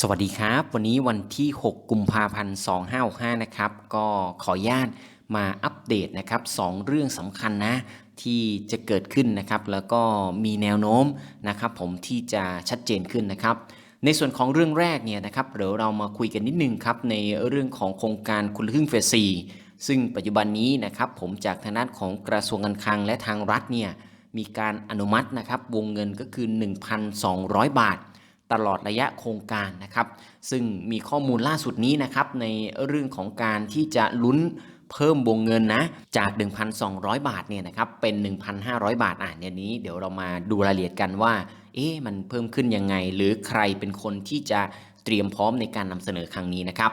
สวัสดีครับ วันนี้วันที่ 6 กุมภาพันธ์2565นะครับ ก็ขออนุญาตมาอัปเดตนะครับสองเรื่องสำคัญนะที่จะเกิดขึ้นนะครับ แล้วก็มีแนวโน้มนะครับ ผมที่จะชัดเจนขึ้นนะครับ ในส่วนของเรื่องแรกเนี่ยนะครับเดี๋ยวเรามาคุยกันนิดนึงครับ ในเรื่องของโครงการคนละครึ่งเฟสซีซึ่งปัจจุบันนี้นะครับ ผมจากทางด้านของกระทรวงการคลังและทางรัฐเนี่ยมีการอนุมัตินะครับ วงเงินก็คือ 1,200 บาท ตลอดระยะโครงการนะครับ ซึ่งมีข้อมูลล่าสุดนี้นะครับในเรื่องของการที่จะลุ้นเพิ่มวงเงินนะจาก 1,200 บาทเนี่ยนะครับเป็น 1,500 บาทอะเนี่ยนี้เดี๋ยวเรามาดูรายละเอียดกันว่า เอ๊ะมันเพิ่มขึ้นยังไง หรือใครเป็นคนที่จะเตรียมพร้อมในการนำเสนอครั้งนี้นะครับ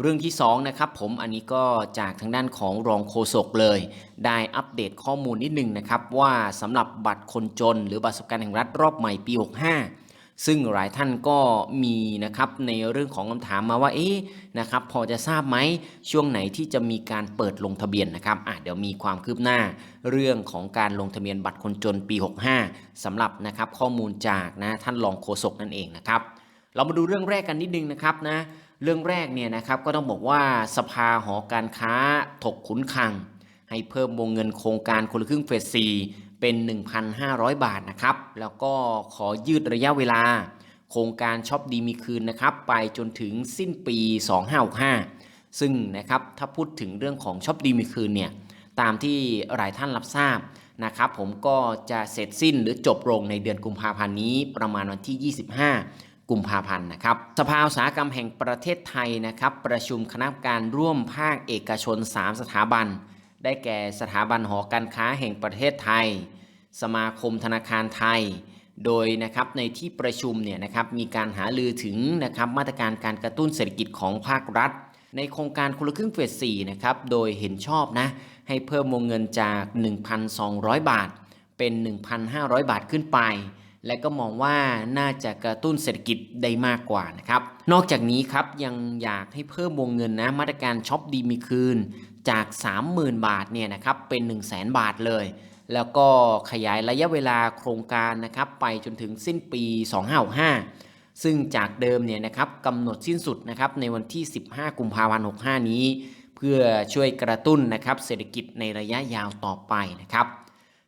เรื่องที่2นะครับผมอันนี้ก็จากทางด้านของรองโฆษกเลย ได้อัปเดตข้อมูลนิดนึงนะครับว่าสำหรับบัตรคนจน หรือบัตรสวัสดิการแห่งรัฐรอบใหม่ปี 65 ซึ่งหลายท่านก็มีนะครับในเรื่องของคำถามมาว่าเอ๊ะนะครับพอจะทราบไหมช่วงไหนที่จะมีการเปิดลงทะเบียนนะครับอะเดี๋ยวมีความคืบหน้า เรื่องของการลงทะเบียนบัตรคนจนปี 65สำหรับนะครับข้อมูลจากนะท่านรองโฆษกนั่นเองนะครับเรามาดูเรื่องแรกกันนิดนึงนะครับนะเรื่องแรกเนี่ยนะครับก็ต้องบอกว่าสภาหอการค้าถกขุนคัง ให้เพิ่มวงเงินโครงการคนละครึ่งเฟสซี เป็น 1,500 บาทนะครับ แล้วก็ขอยืดระยะเวลา โครงการช็อปดีมีคืนนะครับ ไปจนถึงสิ้นปี 2565 ซึ่งนะครับถ้าพูดถึงเรื่องของช็อปดีมีคืนเนี่ยตามที่หลายท่านรับทราบนะครับผมก็จะเสร็จสิ้นหรือจบลงในเดือนกุมภาพันธ์นี้ประมาณวันที่ 25 กุมภาพันธ์นะครับสภาอุตสาหกรรมแห่งประเทศไทยนะครับ ประชุมคณะกรรมการร่วมภาคเอกชน 3 สถาบัน ได้แก่สถาบันหอการค้าแห่งประเทศไทย สมาคมธนาคารไทย โดยนะครับในที่ประชุมเนี่ยนะครับมีการหาลือถึงนะครับมาตรการการกระตุ้นเศรษฐกิจของภาครัฐ ในโครงการคนละครึ่งเฟส4นะครับโดยเห็นชอบนะให้เพิ่มวงเงินจาก 1,200 บาท เป็น 1,500 บาทขึ้นไป และก็มองว่าน่าจะกระตุ้นเศรษฐกิจได้มากกว่านะครับ นอกจากนี้ครับยังอยากให้เพิ่มวงเงินนะมาตรการช็อปดีมีคืน จาก 30,000 บาทเนี่ยนะครับเป็น 1 0 0 0 0 0บาทเลย แล้วก็ขยายระยะเวลาโครงการนะครับไปจนถึงสิ้นปี 2565 ซึ่งจากเดิมเนี่ยนะครับกำหนดสิ้นสุดนะครับในวันที่ 15 กุมภาพันธ์ 65 นี้ เพื่อช่วยกระตุ้นนะครับเศรษฐกิจในระยะยาวต่อไปนะครับ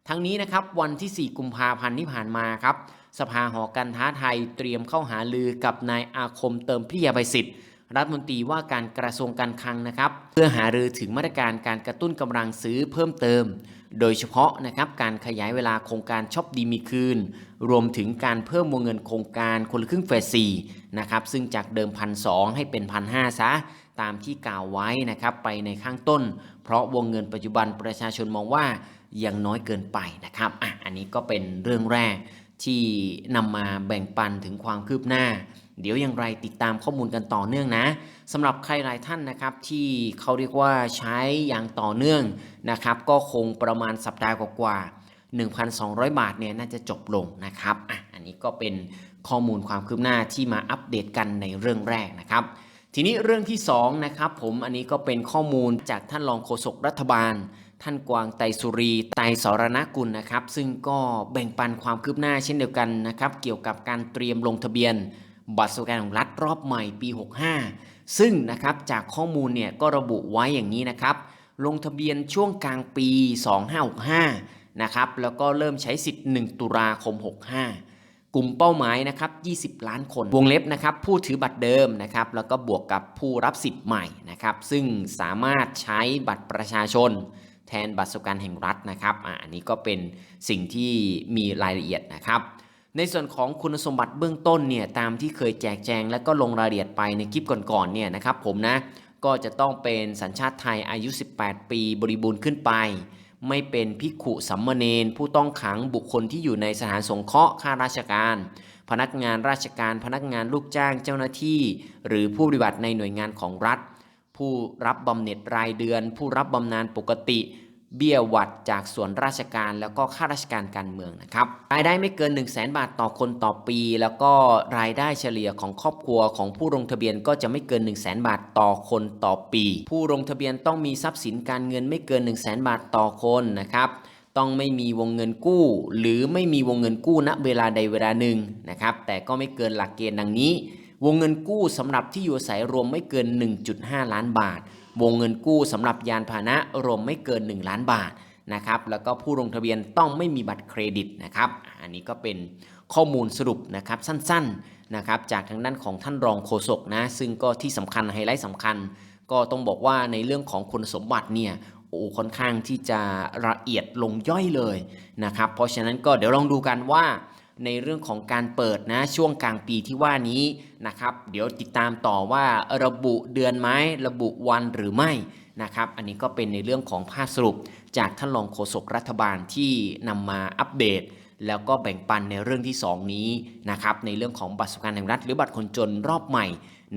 ทั้งนี้นะครับวันที่ 4 กุมภาพันธ์ที่ผ่านมาครับสภาหอการค้าไทยเตรียมเข้าหาลือกับนายอาคมเติมพิยาภัยศิษย์ รัฐมนตรีว่าการกระทรวงการคลังนะครับ เพื่อหารือถึงมาตรการการกระตุ้นกำลังซื้อเพิ่มเติม โดยเฉพาะนะครับการขยายเวลาโครงการช็อปดีมีคืน รวมถึงการเพิ่มวงเงินโครงการคนละครึ่งเฟสซีนะครับซึ่งจากเดิมพันสให้เป็นพันห้าซะตามที่กล่าวไว้นะครับไปในข้างต้น เพราะวงเงินปัจจุบันประชาชนมองว่ายังน้อยเกินไปนะครับอะอันนี้ก็เป็นเรื่องแรกที่นำมาแบ่งปันถึงความคืบหน้า เดี๋ยวอย่างไรติดตามข้อมูลกันต่อเนื่องนะสำหรับใครหลายท่านนะครับที่เขาเรียกว่าใช้อย่างต่อเนื่องนะครับ ก็คงประมาณสัปดาห์กว่าๆ1,200 บาทเนี่ยน่าจะจบลงนะครับอะอันนี้ก็เป็นข้อมูลความคืบหน้าที่มาอัปเดตกันในเรื่องแรกนะครับ ทีนี้เรื่องที่2นะครับผมอันนี้ก็เป็นข้อมูลจากท่านรองโฆษกรัฐบาล ท่านกวางไตสุรีไตสรณกุลนะครับ ซึ่งก็แบ่งปันความคืบหน้าเช่นเดียวกันนะครับ เกี่ยวกับการเตรียมลงทะเบียน บัตรสวัสดิการของรัฐรอบใหม่ปี 65 ซึ่งนะครับจากข้อมูลเนี่ยก็ระบุไว้อย่างนี้นะครับ ลงทะเบียนช่วงกลางปี 2565 นะครับ แล้วก็เริ่มใช้สิทธิ์ 1 ตุลาคม 65 กลุ่มเป้าหมายนะครับ 20 ล้านคน วงเล็บนะครับ ผู้ถือบัตรเดิมนะครับ แล้วก็บวกกับผู้รับสิทธิ์ใหม่นะครับ ซึ่งสามารถใช้บัตรประชาชนแทนบัตรสวัสดิการแห่งรัฐนะครับอ่าอันนี้ก็เป็นสิ่งที่มีรายละเอียดนะครับ ในส่วนของคุณสมบัติเบื้องต้นเนี่ยตามที่เคยแจกแจง และก็ลงรายละเอียดไปในคลิปก่อนๆเนี่ยนะครับผมนะก็จะต้องเป็นสัญชาติไทยอายุ 18 ปีบริบูรณ์ขึ้นไป ไม่เป็นภิกขุสัมมเนนผู้ต้องขังบุคคลที่อยู่ในสถานสงเคราะห์ข้าราชการ พนักงานราชการพนักงานลูกจ้างเจ้าหน้าที่ หรือผู้ปฏิบัติในหน่วยงานของรัฐ ผู้รับบำเหน็จรายเดือน ผู้รับบำนาญปกติ เบี้ยหวัดจากส่วนราชการแล้วก็ข้าราชการการเมืองนะครับรายได้ไม่เกิน 1 0 0 0 0แบาทต่อคนต่อปี แล้วก็รายได้เฉลี่ยของครอบครัวของผู้ลงทะเบียนก็จะไม่เกิน 1 0 0 0 0แบาทต่อคนต่อปี ผู้ลงทะเบียนต้องมีทรัพย์สินการเงินไม่เกิน 1 0 0 0 0แบาทต่อคนนะครับต้องไม่มีวงเงินกู้ หรือไม่มีวงเงินกู้ณเวลาใดเวลาหนึ่งนะครับแต่ก็ไม่เกินหลักเกณฑ์ดังนี้ วงเงินกู้สำหรับที่อยู่อาศัยรวมไม่เกิน 1.5 ล้านบาท วงเงินกู้สำหรับยานพาหนะรวมไม่เกิน 1 ล้านบาทนะครับแล้วก็ผู้ลงทะเบียนต้องไม่มีบัตรเครดิตนะครับอันนี้ก็เป็นข้อมูลสรุปนะครับสั้นๆนะครับจากทางด้านของท่านรองโฆษกนะซึ่งก็ที่สำคัญไฮไลท์สำคัญ ก็ต้องบอกว่าในเรื่องของคุณสมบัติเนี่ยโอ้ค่อนข้างที่จะละเอียดลงย่อยเลยนะครับเพราะฉะนั้นก็เดี๋ยวลองดูกันว่า ในเรื่องของการเปิดนะช่วงกลางปีที่ว่านี้นะครับ เดี๋ยวติดตามต่อว่าระบุเดือนไหมระบุวันหรือไม่นะครับ อันนี้ก็เป็นในเรื่องของภาพสรุป จากท่านรองโฆษกรัฐบาลที่นำมาอัปเดต แล้วก็แบ่งปันในเรื่องที่ 2 นี้นะครับในเรื่องของบัตรสวัสดิการแห่งรัฐหรือบัตรคนจนรอบใหม่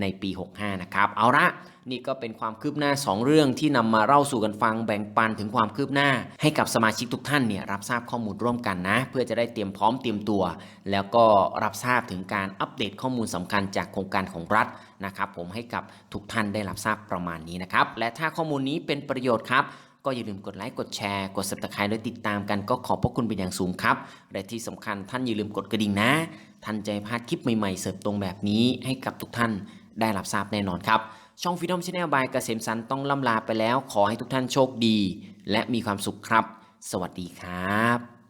ในปี 65 นะครับ เอาละนี่ก็เป็นความคืบหน้า 2 เรื่องที่นำมาเล่าสู่กันฟังแบ่งปันถึงความคืบหน้า ให้กับสมาชิกทุกท่านเนี่ยรับทราบข้อมูลร่วมกันนะ เพื่อจะได้เตรียมพร้อมเตรียมตัว แล้วก็รับทราบถึงการอัปเดตข้อมูลสำคัญจากโครงการของรัฐนะครับผมให้กับทุกท่านได้รับทราบประมาณนี้นะครับและถ้าข้อมูลนี้เป็นประโยชน์ครับก็อย่าลืมกดไลค์กดแชร์กด subscribe และติดตามกันก็ขอบพระคุณเป็นอย่างสูงครับ และที่สำคัญท่านอย่าลืมกดกระดิ่งนะ ท่านจะพลาดคลิปใหม่ๆ เสิร์ฟตรงแบบนี้ให้กับทุกท่าน ได้รับทราบแน่นอนครับ ช่องฟิ d o m Channel by เกษมสันต์ต้องล่ำลาไปแล้ว ขอให้ทุกท่านโชคดี และมีความสุขครับ สวัสดีครับ